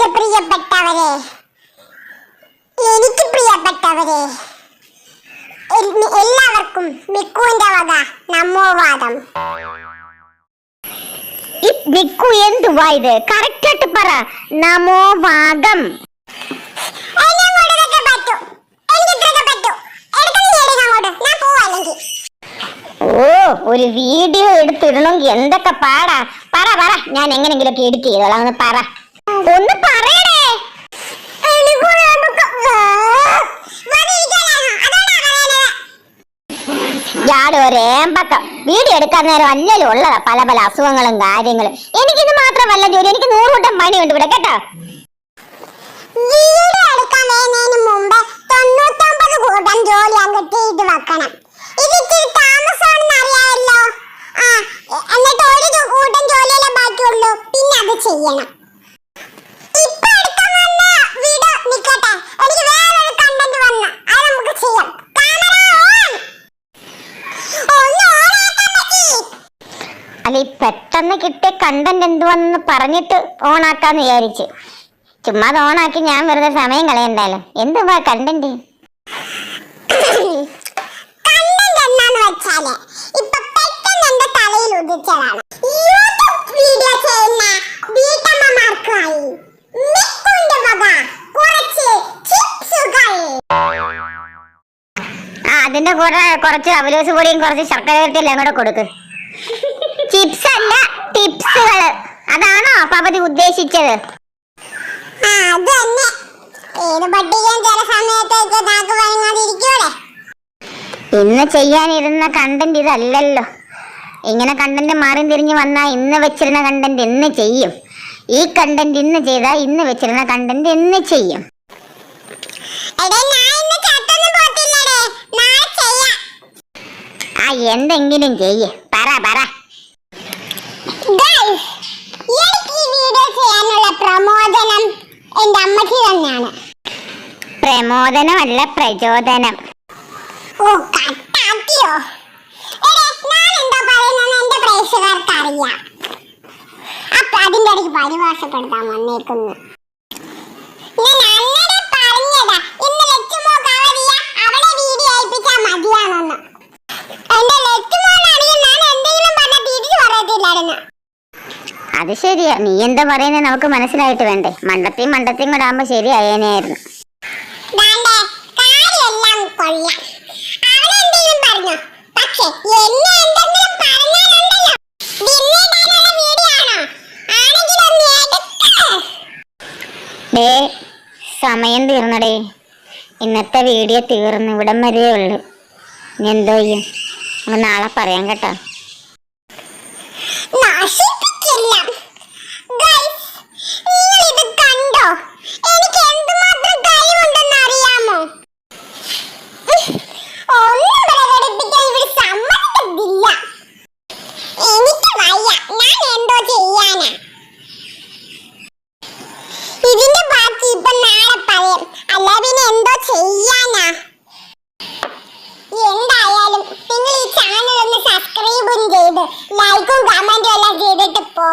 എന്റെ പ്രിയപ്പെട്ടവരെ എനിക്ക് പ്രിയപ്പെട്ടവരെ എല്ലാവർക്കും മിക്കുവിന്റെ വക നമോവാദം ഈ മിക്കു എന്തുവാ ഇത് കറക്റ്റ് ആയിട്ട് പറ. നമോവാദം ഓ ഒരു വീഡിയോ എടുത്തിടണമെങ്കിൽ എന്തൊക്കെ പാടാ? പറ പറ. ഞാൻ എങ്ങനെങ്കിലൊക്കെ എഡിറ്റ് ചെയ്തോളാം. ഒന്ന് പറ. ഒന്ന് പറയണേ എനിക്ക് നമുക്ക് വന്നിരിക്കാനാണോ? അതുകൊണ്ടാ പറയുന്നത്. ഇയാൾ ഒരേമ്പക്കം വീഡിയോ എടുക്കാൻ നേരം അല്ലല്ലോ ഉള്ളതാ പല പല അസുഖങ്ങളും കാര്യങ്ങളും. എനിക്കിത് മാത്രമല്ല ജോലി എനിക്ക് നൂറുകൂട്ടം പണിയുണ്ട് ഇവിടെ കേട്ടോ. വീട് എടുക്കാൻ ജോലി പിന്നെ അത് ചെയ്യണം ഇപ്പൊ എടുക്കാൻ വന്ന വീഡിയോ നിക്കട്ടെ എനിക്ക് വേറൊരു കണ്ടന്റ് വന്ന അത് നമുക്ക് ചെയ്യാം ക്യാമറ ഓൺ ഒന്ന് ഓണാക്കാൻ പറ്റി അല്ല ഈ പെട്ടെന്ന് കിട്ടിയ കണ്ടന്റ് എന്തുവാന്ന് പറഞ്ഞിട്ട് ഓണാക്കാന്ന് വിചാരിച്ചു. ചുമ്മാ അത് ഓണാക്കി ഞാൻ വെറുതെ സമയം കളയണ്ടല്ലോ എന്തുവാ കണ്ടന്റ് അതിന്റെ കൂടെ കുറച്ച് അവലോസ് പൊടിയും കുറച്ച് ശർക്കര വരട്ടിയെല്ലാം കൂടെ കൊടുക്ക്. ചിപ്സ് അല്ല ടിപ്സുകൾ അതാണോ പവതി ഉദ്ദേശിച്ചത്? ആ അത് തന്നെ. ഏത് പട്ടികയും ചില സമയത്തേക്ക് നാക്ക് വഴങ്ങാതിരിക്കൂടെ ഇന്ന് ചെയ്യാനിരുന്ന കണ്ടന്റ് ഇതല്ലല്ലോ. ഇങ്ങനെ കണ്ടന്റ് മാറി തിരിഞ്ഞു വന്നാൽ ഇന്ന് വെച്ചിരുന്ന കണ്ടന്റ് ഇന്ന് ചെയ്യും. ഈ കണ്ടന്റ് ഇന്ന് ചെയ്താൽ ഇന്ന് വെച്ചിരുന്ന കണ്ടന്റ് ഇന്ന് ചെയ്യാം. ആ എന്തെങ്കിലും ചെയ്യേ. പറ പറ ഗൈസ് എനിക്ക് ഈ വീഡിയോ ചെയ്യാനുള്ള പ്രമോദനം എന്റെ അമ്മച്ചി തന്നെയാണ്. പ്രമോദനമല്ല പ്രചോദനം. ഓ കട്ടാക്കിയോ? എന്താ പറയുന്നത് എന്റെ പ്രേക്ഷകർക്ക് അറിയാം അപ്പൊ അതിന്റെ ഇടയ്ക്ക് പരിഭാഷപ്പെടുത്താൻ വന്നേക്കുന്നു. മതിയാണെന്ന്. എന്റെ ലച്ചുമോനാണെങ്കിൽ ഞാൻ എന്തെങ്കിലും പറഞ്ഞ തിരിച്ചു പറയത്തില്ലായിരുന്നു. അത് ശരിയാ. നീ എന്താ പറയുന്നത് നമുക്ക് മനസ്സിലായിട്ട് വേണ്ടേ. മണ്ടത്തി മണ്ടത്തിയും കൂടെ ആകുമ്പോ? ആണെങ്കിലൊന്ന് എടുക്ക്. ഡേ സമയം തീർന്നടേ. ഇന്നത്തെ വീഡിയോ തീർന്നു ഇവിടം വരെയേ ഉള്ളൂ. ഇനി എന്തോ ചെയ്യും? നമ്മൾ നാളെ പറയാം കേട്ടോ. ചെയ്ത് ലൈക്കും കമന്റും എല്ലാം ചെയ്തിട്ട് പോ.